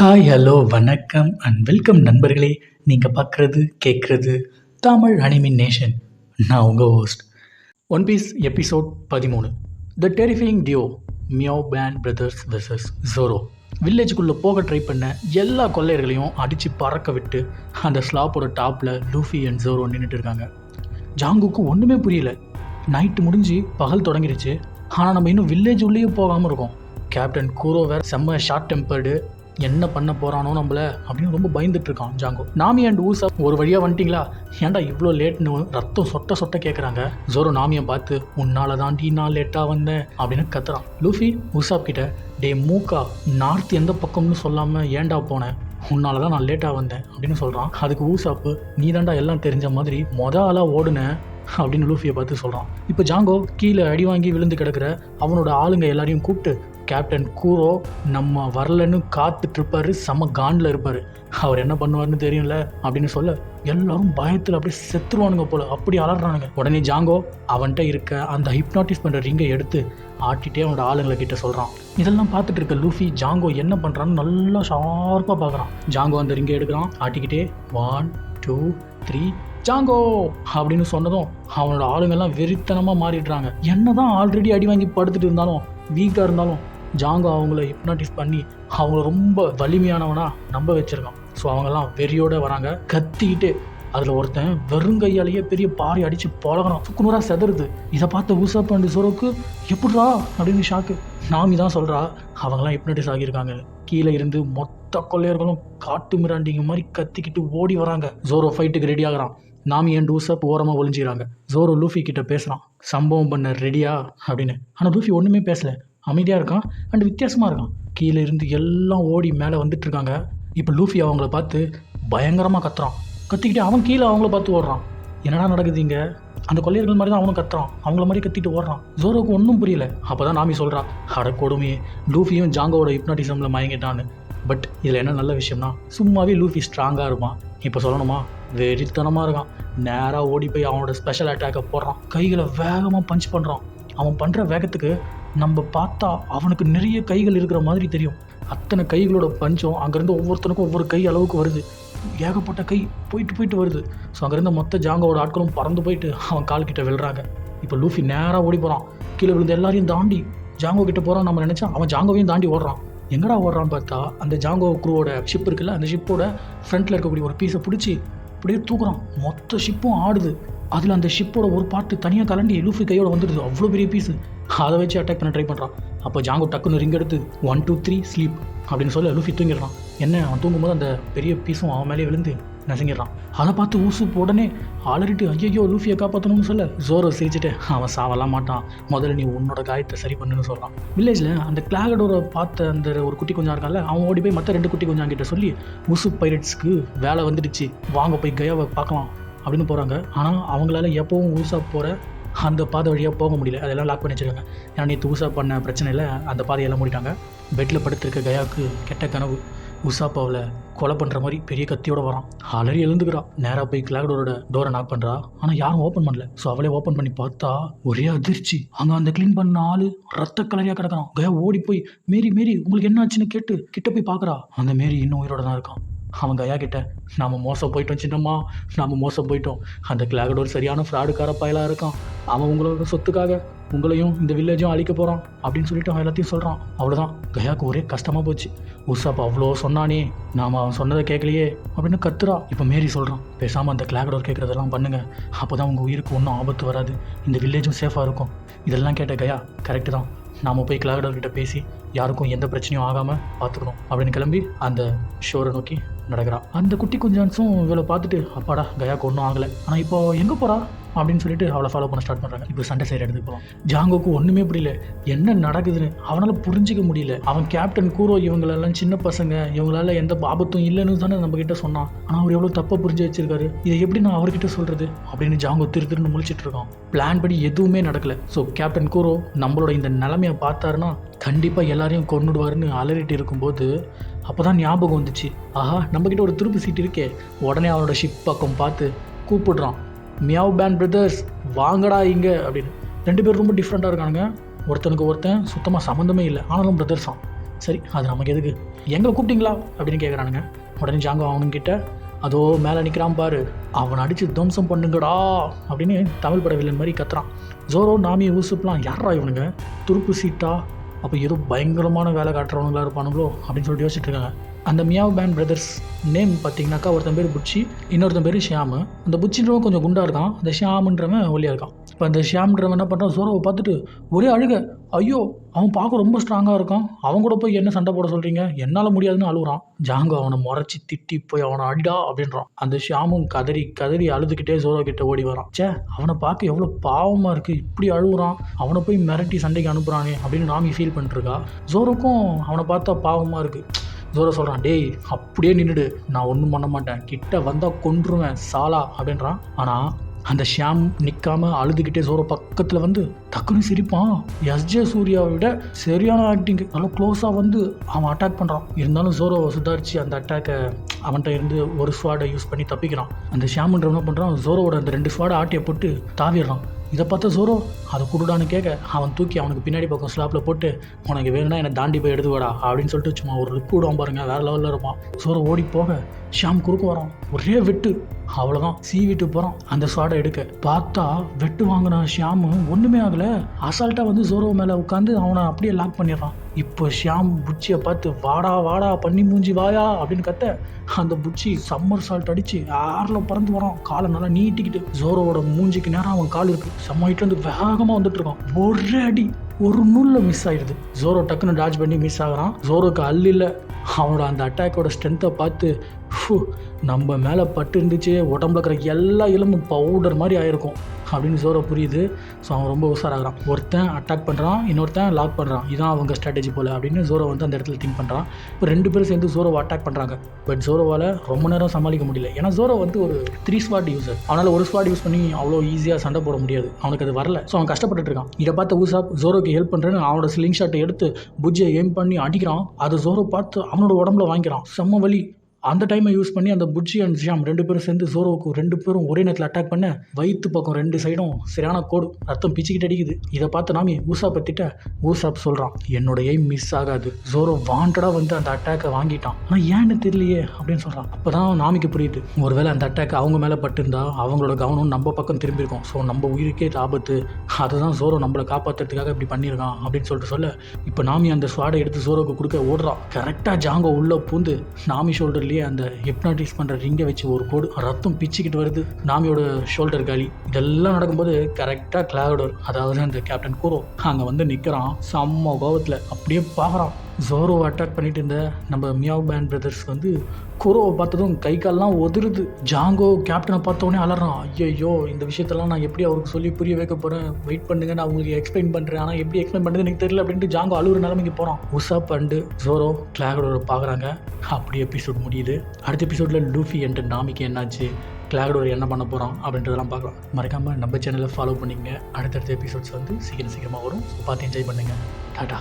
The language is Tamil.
ஹாய் ஹலோ வணக்கம் அண்ட் வெல்கம் நண்பர்களே. நீங்கள் பார்க்குறது கேட்குறது தமிழ் அனிமின் நேஷன் நான் உங்கள் ஹோஸ்ட் ஒன் பீஸ் எபிசோட் பதிமூணு. The terrifying duo Meowban brothers versus Zoro வில்லேஜுக்குள்ளே போக ட்ரை பண்ண எல்லா கொள்ளையர்களையும் அடித்து பறக்க விட்டு அந்த ஸ்லாப்போட டாப்பில் லூஃபி அண்ட் ஜோரோ நின்றுட்டு இருக்காங்க. ஜாங்குக்கு ஒன்றுமே புரியல. நைட்டு முடிஞ்சு பகல் தொடங்கிடுச்சு ஆனால் நம்ம இன்னும் வில்லேஜ் உள்ளேயே போகாமல் இருக்கோம். கேப்டன் கூரோ செம்ம ஷார்ட் டெம்பர்டு என்ன பண்ண போகிறானோ நம்மள அப்படின்னு ரொம்ப பயந்துட்டு இருக்கான் ஜாங்கோ. நாமி அண்ட் ஊசா ஒரு வழியாக வந்துட்டீங்களா? ஏன்டா இவ்வளோ லேட்னு ரத்தம் சொட்ட சொட்ட கேட்குறாங்க ஜோரோ நாமியை பார்த்து உன்னால தாண்டி நான் லேட்டாக வந்தேன் அப்படின்னு கத்துறான். லூஃபி ஊசாப் கிட்ட டே மூக்கா நார்த் எந்த பக்கம்னு சொல்லாமல் ஏன்டா போனேன் உன்னால தான் நான் லேட்டாக வந்தேன் அப்படின்னு சொல்கிறான் அதுக்கு ஊசாப்பு நீ தாண்டா எல்லாம் தெரிஞ்ச மாதிரி மொத ஆளாக ஓடுனேன் அப்படின்னு லூஃபியை பார்த்து சொல்கிறான் இப்போ ஜாங்கோ கீழே அடி வாங்கி விழுந்து கிடக்கிற அவனோட ஆளுங்க எல்லாரையும் கூப்பிட்டு கேப்டன் கூரோ நம்ம வரலன்னு காத்துட்டு இருப்பாரு செம்ம காண்டில் இருப்பார். அவர் என்ன பண்ணுவார்னு தெரியும்ல? அப்படின்னு சொல்ல எல்லாரும் பயத்தில் அப்படியே செத்துருவானுங்க போல அப்படி அலறானுங்க. உடனே ஜாங்கோ அவன்கிட்ட இருக்க அந்த ஹிப்னாட்டிஸ் பண்ணுற ரிங்கை எடுத்து ஆட்டிகிட்டே அவனோட ஆளுங்களை கிட்ட சொல்கிறான் இதெல்லாம் பார்த்துட்டு இருக்க லூஃபி ஜாங்கோ என்ன பண்ணுறான்னு நல்லா ஷார்ப்பாக பார்க்குறான். ஜாங்கோ அந்த ரிங்கை எடுக்கிறான் ஆட்டிக்கிட்டே ஒன் டூ த்ரீ ஜாங்கோ! அப்படின்னு சொன்னதும் அவனோட ஆளுங்கெல்லாம் வெறித்தனமாக மாறிடுறாங்க. என்னதான் ஆல்ரெடி அடி வாங்கி படுத்துட்டு இருந்தாலும் வீக்காக இருந்தாலும் ஜாங்கோ அவங்கள ஹிப்னாட்டிஸ் பண்ணி அவங்கள ரொம்ப வலிமையானவனாக நம்ப வச்சுருக்கான். ஸோ அவங்கெல்லாம் வெறியோடு வராங்க. கத்திக்கிட்டு அதில் ஒருத்தன் வெறுங்கையாலேயே பெரிய பாறை அடித்து பழகணும் சுக்குநூறாக செதறுது. இதை பார்த்த ஊசப் அண்ட் சோரோக்கு எப்படிரா அப்படின்னு ஷாக்கு நாமி தான் சொல்கிறா அவங்களாம் ஹிப்னட்டிஸ் ஆகியிருக்காங்க. கீழே இருந்து மொத்த கொள்ளையர்களும் காட்டு மிராண்டிங்க மாதிரி கத்திக்கிட்டு ஓடி வராங்க. ஜோரோ ஃபைட்டுக்கு ரெடி ஆகிறான். நாமி அண்ட் ஊசப் ஓரமாக ஒளிஞ்சிக்கிறாங்க? ஜோரோ லூஃபி கிட்ட பேசுகிறான் சம்பவம் பண்ண ரெடியா அப்படின்னு. ஆனால் லூஃபி ஒன்றுமே பேசலை. அமைதியாக இருக்கான் அண்ட் வித்தியாசமாக இருக்கான். கீழே இருந்து எல்லாம் ஓடி மேலே வந்துட்டு இருக்காங்க இப்போ லூஃபி அவங்கள பார்த்து பயங்கரமாக கத்துறான். கத்திக்கிட்டு அவன் கீழே அவங்கள பார்த்து ஓடுறான். என்னடா நடக்குது இங்கே? அந்த கொள்ளையர்கள் மாதிரி தான் அவனும் கத்துறான். அவங்கள மாதிரி கத்திட்டு ஓடுறான். ஜோரோக்கு ஒன்றும் புரியல. அப்போ தான் நாமி சொல்கிறான் அட கொடுமையே லூஃபியும் ஜாங்கோவோட ஹிப்னாட்டிசமில் மயங்கிட்டான்னு. பட் இதில் என்ன நல்ல விஷயம்னா சும்மாவே லூஃபி ஸ்ட்ராங்காக இருப்பான். இப்போ சொல்லணுமா? வெறித்தனமாக இருக்கான். நேராக ஓடி போய் அவனோட ஸ்பெஷல் அட்டாக்கை போடுறான். கைகளை வேகமாக பஞ்ச் பண்ணுறான் அவன் பண்ணுற வேகத்துக்கு நம்ம பார்த்தா அவனுக்கு நிறைய கைகள் இருக்கிற மாதிரி தெரியும். அத்தனை கைகளோட பஞ்சம் அங்கேருந்து ஒவ்வொருத்தனுக்கும் ஒவ்வொரு கை அளவுக்கு வருது. ஏகப்பட்ட கை போயிட்டு போயிட்டு வருது. ஸோ அங்கேருந்து மொத்த ஜாங்கோட ஆட்களும் பறந்து போயிட்டு அவன் கால் கிட்ட விழுறாங்க. இப்போ லூஃபி நேராக ஓடி போகிறான் கீழே விழுந்து எல்லாரையும் தாண்டி ஜாங்கோ கிட்ட போகிறான் நம்ம நினச்சா அவன் ஜாங்கோவையும் தாண்டி ஓடுறான். எங்கடா ஓடுறான்னு பார்த்தா அந்த ஜாங்கோ குரூவோட ஷிப் இருக்குல்ல அந்த ஷிப்போட ஃப்ரண்ட்டில் இருக்கக்கூடிய ஒரு பீஸை பிடிச்சி அப்படியே தூக்குறான். மொத்த ஷிப்பும் ஆடுது. அதில் அந்த ஷிப்போட ஒரு பாட்டு தனியாக கலண்டி லூஃபி கையோட வந்துடுது. அவ்வளோ பெரிய பீஸு அதை வச்சு அட்டாக் பண்ண ட்ரை பண்ணுறான் அப்போ ஜாங்கோ டக்குன்னு ரிங் எடுத்து ஒன் டூ த்ரீ ஸ்லீப் அப்படின்னு சொல்லி லூஃபி தூங்கிடுறான். என்ன அவன் தூங்கும்போது அந்த பெரிய பீஸும் அவன் மேலே விழுந்து நசுங்கிடுறான். அதை பார்த்து ஊசு உடனே ஆளறிட்டு ஐயோ லூஃபியை காப்பாற்றணும்னு சொல்ல. ஜோரோ சிரிச்சுட்டு அவன் சாவலாம் மாட்டான். முதல்ல நீ உன்னோட காயத்தை சரி பண்ணுன்னு சொல்கிறான் வில்லேஜில் அந்த கிளாகடோரை பார்த்த அந்த ஒரு குட்டி கொஞ்சம் இருக்கால அவன் ஓடி போய் மற்ற ரெண்டு குட்டி கொஞ்சம் கிட்ட சொல்லி உசு பைரட்ஸ்க்கு வேலை வந்துடுச்சு. வாங்க போய் கயாவை பார்க்கலாம். அப்படின்னு போகிறாங்க ஆனால் அவங்களால எப்போவும் ஊசா போகிற அந்த பாதை வழியாக போக முடியல. அதெல்லாம் லாக் பண்ணி வச்சிருக்காங்க. ஏன்னா நேற்று ஊசா பண்ண பிரச்சனையில் அந்த பாதையெல்லாம் மூடிட்டாங்க. பெட்டில் படுத்திருக்க கயாவுக்கு கெட்ட கனவு. உசாப்பாவில் கொலை பண்ணுற மாதிரி பெரிய கத்தியோட வரான். அலறி எழுந்துக்கிறான். நேராக போய் கிளாக்டோரோட டோரை நாக் பண்ணுறா ஆனால் யாரும் ஓப்பன் பண்ணல. ஸோ அவளே ஓப்பன் பண்ணி பார்த்தா ஒரே அதிர்ச்சி. அங்கே அந்த க்ளீன் பண்ண ஆள் ரத்த கலரியாக கிடக்கிறான். கயா ஓடி போய் மேரி மேரி உங்களுக்கு என்ன ஆச்சுன்னு கேட்டு கிட்ட போய் பார்க்குறா. அந்த மேரி இன்னும் உயிரோட தான் இருக்கான். அவன் கயா கிட்ட நாம் மோசம் போயிட்டோம் சின்னம்மா நாம் மோசம் போயிட்டோம். அந்த கிளாகடோர் சரியான ஃப்ராடுக்கார பயலாக இருக்கான். அவன் உங்களோட சொத்துக்காக உங்களையும் இந்த வில்லேஜும் அழிக்க போகிறான் அப்படின்னு சொல்லிட்டு அவன் எல்லாத்தையும் சொல்கிறான் அவ்வளோதான் கயாவுக்கு ஒரே கஷ்டமாக போச்சு. உசாப் அவ்வளோ சொன்னானே. நாம் அவன் சொன்னதை கேட்கலையே. அப்படின்னு கத்துறா. இப்போ மேரி சொல்கிறான் பேசாமல் அந்த கிளாகடோர் கேட்குறதெல்லாம் பண்ணுங்க. அப்போ தான் உங்கள் உயிருக்கு ஒன்றும் ஆபத்து வராது. இந்த வில்லேஜும் சேஃபாக இருக்கும். இதெல்லாம் கேட்ட கயா கரெக்டு தான். நாம் போய் கிளாகடோர் கிட்ட பேசி யாருக்கும் எந்த பிரச்சனையும் ஆகாமல் பார்த்துக்கணும் அப்படின்னு கிளம்பி அந்த ஷோரை நோக்கி நடக்கிறா அந்த குட்டி குஞ்சான்ஸும் இவளை பார்த்துட்டு அப்பாடா கயாக்கு ஒன்றும் ஆகலை. ஆனால் இப்போ எங்கே போகிறா அப்படின்னு சொல்லிட்டு அவளை ஃபாலோ பண்ண ஸ்டார்ட் பண்ணுறாங்க இப்போ சண்டை செய்கிற இடத்துக்கு போகிறோம் ஜாங்கோக்கு ஒன்றுமே புரியல. என்ன நடக்குதுன்னு அவனால் புரிஞ்சிக்க முடியல. அவன் கேப்டன் கூரோ இவங்களெல்லாம் சின்ன பசங்க. இவங்களால எந்த ஆபத்தும் இல்லைன்னு தானே நம்ம கிட்ட சொன்னான். ஆனால் அவர் எவ்வளோ தப்பாக புரிஞ்சு வச்சிருக்காரு. இதை எப்படி நான் அவர்கிட்ட சொல்கிறது அப்படின்னு ஜாங்கோ திரு திருன்னு முழிச்சிட்டு இருக்கான். பிளான் படி எதுவுமே நடக்கலை. ஸோ கேப்டன் கூரோ நம்மளோட இந்த நிலைமையை பார்த்தாருன்னா கண்டிப்பாக எல்லாரையும் கொண்டுடுவாருன்னு அலறிட்டு இருக்கும்போது அப்போ தான் ஞாபகம் வந்துச்சு. ஆஹா நம்மக்கிட்ட ஒரு திருப்பு சீட் இருக்கே. உடனே அவனோட ஷிப் பக்கம் பார்த்து கூப்பிடுறான். மியாவ் பேண்ட் பிரதர்ஸ் வாங்கடா இங்கே அப்படின்னு. ரெண்டு பேரும் ரொம்ப டிஃப்ரெண்ட்டாக இருக்கானுங்க. ஒருத்தனுக்கு ஒருத்தன் சுத்தமாக சம்மந்தமே இல்லை. ஆனாலும் பிரதர்ஸ் தான். சரி அது நமக்கு எதுக்கு? எங்களை கூப்பிட்டீங்களா? அப்படின்னு கேட்குறானுங்க உடனே ஜாங்கோ அவனுங்கிட்ட அதோ மேலே நிற்கிறான் பாரு. அவனை அடித்து துவம்சம் பண்ணுங்கடா அப்படின்னு தமிழ் பட வில்லன் மாதிரி கத்துறான். ஜோரோ நாமி ஊசுப்லாம் யாரா இவனுங்க? துருப்பு சீட்டா அப்போ ஏதோ பயங்கரமான வேலை காட்டுறவனுங்களா இருப்பானுங்களோ அப்படின்னு சொல்லிட்டு யோசிச்சுட்டு இருக்காங்க. அந்த மியாவ் பேண்ட் பிரதர்ஸ் நேம் பார்த்தீங்கன்னாக்கா ஒருத்தன் பேர் புச்சி இன்னொருத்தன் பேர் ஷியாமு. அந்த புச்சின்றவன் கொஞ்சம் குண்டாக இருக்கான். அந்த ஷியாமுன்றவன் ஒல்லியாக இருக்கான். இப்போ அந்த ஷியாம்ன்றவன் என்ன பண்ணுறான் சோரோவை பார்த்துட்டு ஒரே அழுக. ஐயோ அவன் பார்க்க ரொம்ப ஸ்ட்ராங்காக இருக்கான். அவன் கூட போய் என்ன சண்டை போட சொல்கிறீங்க என்னால் முடியாதுன்னு அழுகுறான் ஜாங்கோ அவனை முறைச்சி திட்டி போய் அவனை அடிடா அப்படின்றான். அந்த ஷியாமும் கதறி கதறி அழுதுகிட்டே சோரோ கிட்ட ஓடி வரான். ச்சே அவனை பார்க்க எவ்வளோ பாவமாக இருக்குது இப்படி அழுகுறான் அவனை போய் மிரட்டி சண்டைக்கு அனுப்புகிறானே அப்படின்னு நாமி ஃபீல் பண்ணிருக்கா ஜோரோக்கும் அவனை பார்த்தா பாவமாக இருக்குது ஜோரோ சொல்கிறான் டேய் அப்படியே நின்றுடு நான் ஒன்றும் பண்ண மாட்டேன். கிட்ட வந்தால் கொன்றுவேன் சாலா அப்படின்றான். ஆனால் அந்த ஷியாம் நிற்காம அழுதுகிட்டே சோற பக்கத்தில் வந்து டக்குன்னு சிரிப்பான். எஸ்ஜே சூர்யாவை விட சரியான ஆக்டிங் நல்லா க்ளோஸாக வந்து அவன் அட்டாக் பண்ணுறான் இருந்தாலும் ஜோரோ சுதாரிச்சு அந்த அட்டாக்கை அவன்கிட்ட இருந்து ஒரு ஸ்வாடை யூஸ் பண்ணி தப்பிக்கிறான். அந்த ஷியாம்ன்ற என்ன பண்ணுறான் ஜோரோவோட அந்த ரெண்டு ஸ்வாடை ஆட்டியை போட்டு தாவிடுறான். இதை பார்த்த சோரோ அதை கொடுடான்னு கேட்க அவன் தூக்கி அவனுக்கு பின்னாடி பக்கம் ஸ்லாப்பில் போட்டு உனக்கு வேணும்னா என்னை தாண்டி போய் எடுத்துக்கடா அப்படின்னு சொல்லிட்டு சும்மா ஒரு லுக் விடுவான் பாருங்க வேற லெவலில் இருப்பான். சோரோ ஓடி போக ஷாம் குறுக்க வரான். ஒரே வெட்டு. அவ்வளோதான் சீவிட்டு போகிறான் அந்த ஸ்வாடை எடுக்க. பார்த்தா வெட்டு வாங்கின ஷியாமு ஒன்றுமே ஆகலை. அசால்ட்டாக வந்து சோரோ மேலே உட்காந்து அவனை அப்படியே லாக் பண்ணிடுறான். இப்போ ஷியாம் புச்சியை பார்த்து வாடா வாடா பண்ணி மூஞ்சி வாயா அப்படின்னு கத்த அந்த புச்சி சம்மர் சால்ட் அடிச்சு யாரில் பறந்து வரான். காலை நல்லா நீட்டிக்கிட்டு ஜோரோவோட மூஞ்சிக்கு நேரம் அவன் கால் இருக்கு. செம்ம ஹைட்ல வந்து வேகமாக வந்துட்டு இருக்கான். ஒரே அடி ஒரு நூலில் மிஸ் ஆயிடுது ஜோரோ டக்குன்னு டாஜ் பண்ணி மிஸ் ஆகுறான். ஜோரோக்கு அல்ல இல்லை. அவனோட அந்த அட்டாக்கோட ஸ்ட்ரென்த்தை பார்த்து ஃபு, நம்ம மேலே பட்டு இருந்துச்சு உடம்புல இருக்கிற எல்லா எலும்பும் பவுடர் மாதிரி ஆயிருக்கும். அப்படின்னு ஜோரோ புரியுது. ஸோ அவன் ரொம்ப உஷாராகிறான். ஒருத்தன் அட்டாக் பண்ணுறான் இன்னொருத்தன் லாக் பண்ணுறான் இதான் அவங்க ஸ்ட்ராட்டஜி போல் அப்படின்னு ஜோரோ வந்து அந்த இடத்துல திங்க் பண்ணுறான் இப்போ ரெண்டு பேரும் சேர்ந்து ஜோரோவை அட்டாக் பண்ணுறாங்க பட் ஜோரோவால் ரொம்ப நேரம் சமாளிக்க முடியல. ஏன்னா ஜோரோ வந்து ஒரு த்ரீ ஸ்வாட் யூஸர் அவனால் ஒரு ஸ்வாட் யூஸ் பண்ணி அவ்வளோ ஈஸியாக சண்டை போட முடியாது. அவனுக்கு அது வரல. ஸோ அவன் கஷ்டப்பட்டுட்டு இருக்கான். இதை பார்த்த ஊசாப் ஜோரோக்கு ஹெல்ப் பண்ணுறேன்னு அவனோட ஸ்லிங் ஷாட்டை எடுத்து புஜ்ஜியை எய்ம் பண்ணி அடிக்கிறான். அதை ஜோரோ பார்த்து அவனோட உடம்புல வாங்கிக்கிறான் செம்ம வலி. அந்த டைமை யூஸ் பண்ணி அந்த புட்ஜி அண்ட் ஜியாம் ரெண்டு பேரும் சேர்ந்து ஜோரோவுக்கு ரெண்டு பேரும் ஒரே நேரத்தில் அட்டாக் பண்ண வயிற்று பக்கம் ரெண்டு சைடும் சரியான கோடு. ரத்தம் பிச்சுக்கிட்டு அடிக்குது. இதை பார்த்து நாமி ஊசா பற்றிட்ட ஊசாப் சொல்கிறான் என்னோட எய்ம் மிஸ் ஆகாது. ஜோரோ வாண்டடாக வந்து அந்த அட்டாக்கை வாங்கிட்டான். ஆனால் ஏன்னு தெரியலையே அப்படின்னு சொல்கிறான் அப்போ தான் நாமிக்கு புரியுது. ஒருவேளை அந்த அட்டாக் அவங்க மேலே பட்டிருந்தா அவங்களோட கவனம் நம்ம பக்கம் திரும்பியிருக்கும். ஸோ நம்ம உயிருக்கே ஆபத்து. அதுதான் ஜோரோ நம்மளை காப்பாற்றுறதுக்காக இப்படி பண்ணியிருக்கான் அப்படின்னு சொல்லிட்டு சொல்ல இப்போ நாமி அந்த ஸ்வாடை எடுத்து ஜோரோக்கு கொடுக்க ஓடுறான் கரெக்டாக ஜாங்கோ உள்ளே பூந்து நாமி ஷோல்டர்லேயே அந்த ஹிப்னாட்டிஸ் பண்ணுற ரிங்கை வச்சு ஒரு கோடு ரத்தம் பிச்சுக்கிட்டு வருது. நாமியோட ஷோல்டர் காலி. இதெல்லாம் நடக்கும்போது கரெக்டாக கிளாடோர் அதாவது அந்த கேப்டன் கூரோ அங்கே வந்து நிற்கிறான் செம்ம கோபத்தில் அப்படியே பார்க்குறான் ஜோரோ அட்டாக் பண்ணிட்டு இருந்த நம்ம மியாவ் பேண்ட் பிரதர்ஸ் வந்து குரோவை பார்த்ததும் கை கால்லாம் ஒதுருது ஜாங்கோ கேப்டனை பார்த்த உடனே அலறான். ஐயோ இந்த விஷயத்தெல்லாம் நான் எப்படி அவருக்கு சொல்லி புரிய வைக்க போகிறேன் வெயிட் பண்ணுங்க நான் உங்களுக்கு எக்ஸ்பிளைன் பண்ணுறேன் ஆனால் எப்படி எக்ஸ்பிளைன் பண்ணுறது எனக்கு தெரியல அப்படின்ட்டு ஜாங்கோ அழுகுற நிலைமைக்கு போகிறான் உஷா பண்டு ஜோரோ கிளாகடோரை பார்க்குறாங்க அப்படியே எபிசோட் முடியுது அடுத்த எபிசோடில் லூஃபி என்ற நாமிக்கு என்னாச்சு? கிளாகடோர் என்ன பண்ண போகிறான் அப்படின்றதெல்லாம் பார்க்கலாம். மறக்காமல் நம்ம சேனலை ஃபாலோ பண்ணிங்க அடுத்தடுத்த எபிசோட்ஸ் வந்து சீக்கிரம் சீக்கிரமாக வரும். ஸோ பார்த்து என்ஜாய் பண்ணுங்கள் டாடா.